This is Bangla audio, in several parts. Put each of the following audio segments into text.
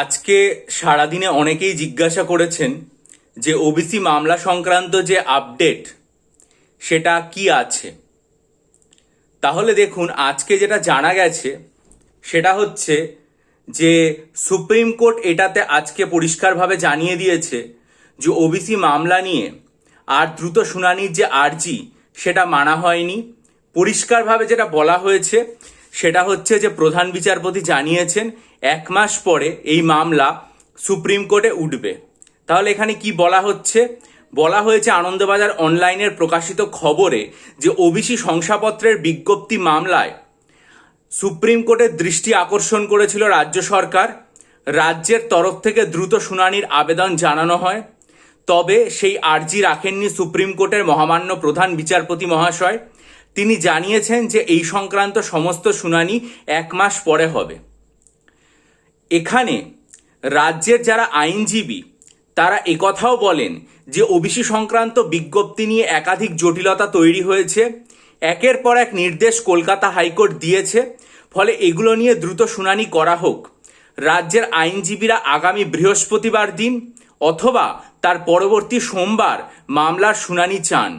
আজকে সারাদিনে অনেকেই জিজ্ঞাসা করেছেন যে ওবিসি মামলা সংক্রান্ত যে আপডেট, সেটা কি আছে? তাহলে দেখুন, আজকে যেটা জানা গেছে, সেটা হচ্ছে যে সুপ্রিম কোর্ট এটাতে আজকে পরিষ্কারভাবে জানিয়ে দিয়েছে যে ওবিসি মামলা নিয়ে আর দ্রুত শুনানির যে আর্জি, সেটা মানা হয়নি। পরিষ্কারভাবে যেটা বলা হয়েছে, সেটা হচ্ছে যে প্রধান বিচারপতি জানিয়েছেন এক মাস পরে এই মামলা সুপ্রিম কোর্টে উঠবে। তাহলে এখানে কি বলা হচ্ছে? বলা হয়েছে আনন্দবাজার অনলাইনের প্রকাশিত খবরে যে ওবিসি শংসাপত্রের বিজ্ঞপ্তি মামলায় সুপ্রিম কোর্টের দৃষ্টি আকর্ষণ করেছিল রাজ্য সরকার। রাজ্যের তরফ থেকে দ্রুত শুনানির আবেদন জানানো হয়। তবে সেই আর্জি রাখেননি সুপ্রিম কোর্টের মহামান্য প্রধান বিচারপতি মহাশয়। তিনি জানিয়েছেন যে এই সংক্রান্ত সমস্ত শুনানি এক মাস পরে হবে। এখানে রাজ্যের যারা আইনজীবী, তারা একথাও বলেন যে ওবিসি সংক্রান্ত বিজ্ঞপ্তি নিয়ে একাধিক জটিলতা তৈরি হয়েছে, একের পর এক নির্দেশ কলকাতা হাইকোর্ট দিয়েছে, ফলে এগুলো নিয়ে দ্রুত শুনানি করা হোক। রাজ্যের আইনজীবীরা আগামী বৃহস্পতিবার দিন অথবা তার পরবর্তী সোমবার মামলার শুনানি চান।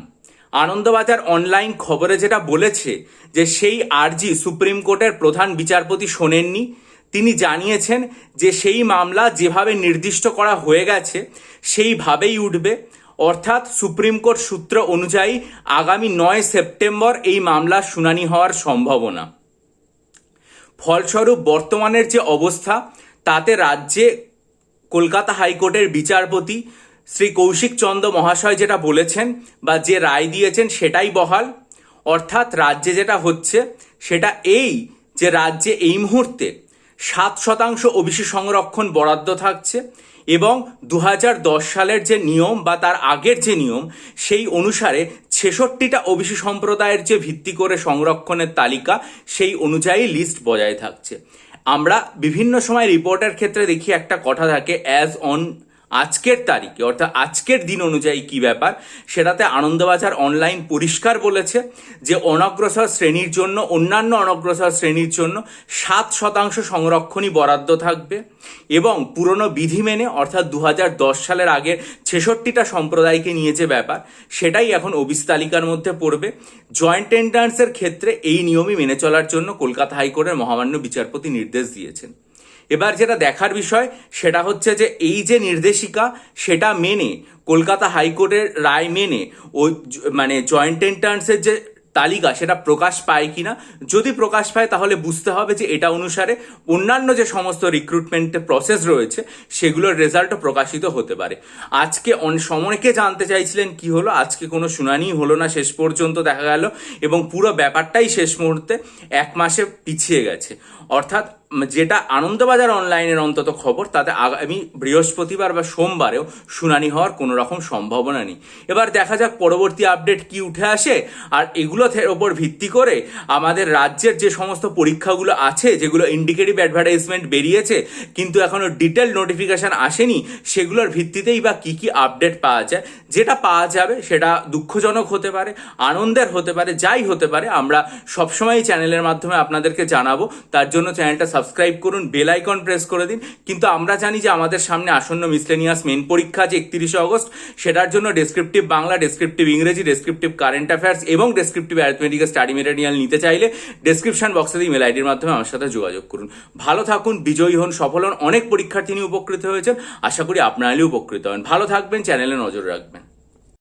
আনন্দবাজার অনলাইন খবরে যেটা বলেছে যে সেই আর্জি সুপ্রিম কোর্টের প্রধান বিচারপতি শোনেননি তিনি জানিয়েছেন যে সেই মামলা যেভাবে নির্দিষ্ট করা হয়ে গেছে, সেইভাবেই উঠবে। অর্থাৎ সুপ্রিম কোর্ট সূত্র অনুযায়ী আগামী নয় সেপ্টেম্বর এই মামলার শুনানি হওয়ার সম্ভাবনা। ফলস্বরূপ বর্তমানের যে অবস্থা, তাতে রাজ্যে কলকাতা হাইকোর্টের বিচারপতি শ্রী কৌশিক চন্দ্র মহাশয় যেটা বলেছেন বা যে রায় দিয়েছেন সেটাই বহাল। অর্থাৎ রাজ্যে যেটা হচ্ছে, সেটা এই যে রাজ্যে এই মুহূর্তে সাত শতাংশ ওবিসি সংরক্ষণ বরাদ্দ থাকছে এবং দু হাজার দশ সালের যে নিয়ম বা তার আগের যে নিয়ম, সেই অনুসারে ছেষট্টিটা ওবিসি সম্প্রদায়ের যে ভিত্তি করে সংরক্ষণের তালিকা, সেই অনুযায়ী লিস্ট বজায় থাকছে। আমরা বিভিন্ন সময় রিপোর্টের ক্ষেত্রে দেখি একটা কথা থাকে অ্যাজ অন আজকের তারিখে, অর্থাৎ আজকের দিন অনুযায়ী কি ব্যাপার, সেটাতে আনন্দবাজার অনলাইন পরিষ্কার বলেছে যে অনগ্রসর শ্রেণির জন্য, অন্যান্য অনগ্রসর শ্রেণির জন্য সাত শতাংশ সংরক্ষণই বরাদ্দ থাকবে এবং পুরনো বিধি মেনে, অর্থাৎ দু হাজার দশ সালের আগে ছেষট্টিটা সম্প্রদায়কে নিয়ে যে ব্যাপার, সেটাই এখন অবিস তালিকার মধ্যে পড়বে। জয়েন্ট এন্ট্রান্সের ক্ষেত্রে এই নিয়মই মেনে চলার জন্য কলকাতা হাইকোর্টের মহামান্য বিচারপতি নির্দেশ দিয়েছেন। এবার যেটা দেখার বিষয়, সেটা হচ্ছে যে এই যে নির্দেশিকা, সেটা মেনে কলকাতা হাইকোর্টের রায় মেনে ওই মানে জয়েন্ট এন্টার্নসের যে তালিকা, সেটা প্রকাশ পায় কিনা? যদি প্রকাশ পায়, তাহলে বুঝতে হবে যে এটা অনুসারে অন্যান্য যে সমস্ত রিক্রুটমেন্টের প্রসেস রয়েছে, সেগুলোর রেজাল্টও প্রকাশিত হতে পারে। আজকে অনেকে জানতে চাইছিলেন কি হলো? আজকে কোনো শুনানি হলো না, শেষ পর্যন্ত দেখা গেল এবং পুরো ব্যাপারটাই শেষ মুহূর্তে এক মাসে পিছিয়ে গেছে। অর্থাৎ যেটা আনন্দবাজার অনলাইনের অন্তত খবর, তাতে আগামী বৃহস্পতিবার বা সোমবারেও শুনানি হওয়ার কোনো রকম সম্ভাবনা নেই। এবার দেখা যাক পরবর্তী আপডেট কি উঠে আসে। আর এগুলো থে- ওপর ভিত্তি করে আমাদের রাজ্যের যে সমস্ত পরীক্ষাগুলো আছে, যেগুলো ইন্ডিকেটিভ অ্যাডভার্টাইজমেন্ট বেরিয়েছে, কিন্তু এখনও ডিটেল নোটিফিকেশন আসেনি, সেগুলোর ভিত্তিতেই বা কি কি আপডেট পাওয়া যায়, যেটা পাওয়া যাবে সেটা দুঃখজনক হতে পারে, আনন্দের হতে পারে, যাই হতে পারে, আমরা সবসময় চ্যানেলের মাধ্যমে আপনাদেরকে জানাব। তার জন্য চ্যানেলটা সাবস্ক্রাইব করুন বেল আইকন প্রেস করে দিন। কিন্তু আমরা জানি যে আমাদের সামনে আসন্ন মিসলেনিয়াস মেন পরীক্ষা যে একত্রিশে অগস্ট সেটার জন্য ডেসক্রিপটিভ বাংলা ডেসক্রিপটিভ ইংরেজি ডেসক্রিপটিভ কারেন্ট অ্যাফেয়ার্স এবং ডেসক্রিপটিভ অ্যারিথমেটিক স্টাডি মেটেরিয়াল নিতে চাইলে ডেসক্রিপশন বক্সে ইমেল আইডির মাধ্যমে আমার সাথে যোগাযোগ করুন। ভালো থাকুন, বিজয়ী হন, সফল হন। অনেক পরীক্ষার্থী নিয়ে উপকৃত হয়েছেন। আশা করি আপনারাও উপকৃত হন। ভালো থাকবেন চ্যানেলে নজর রাখবেন।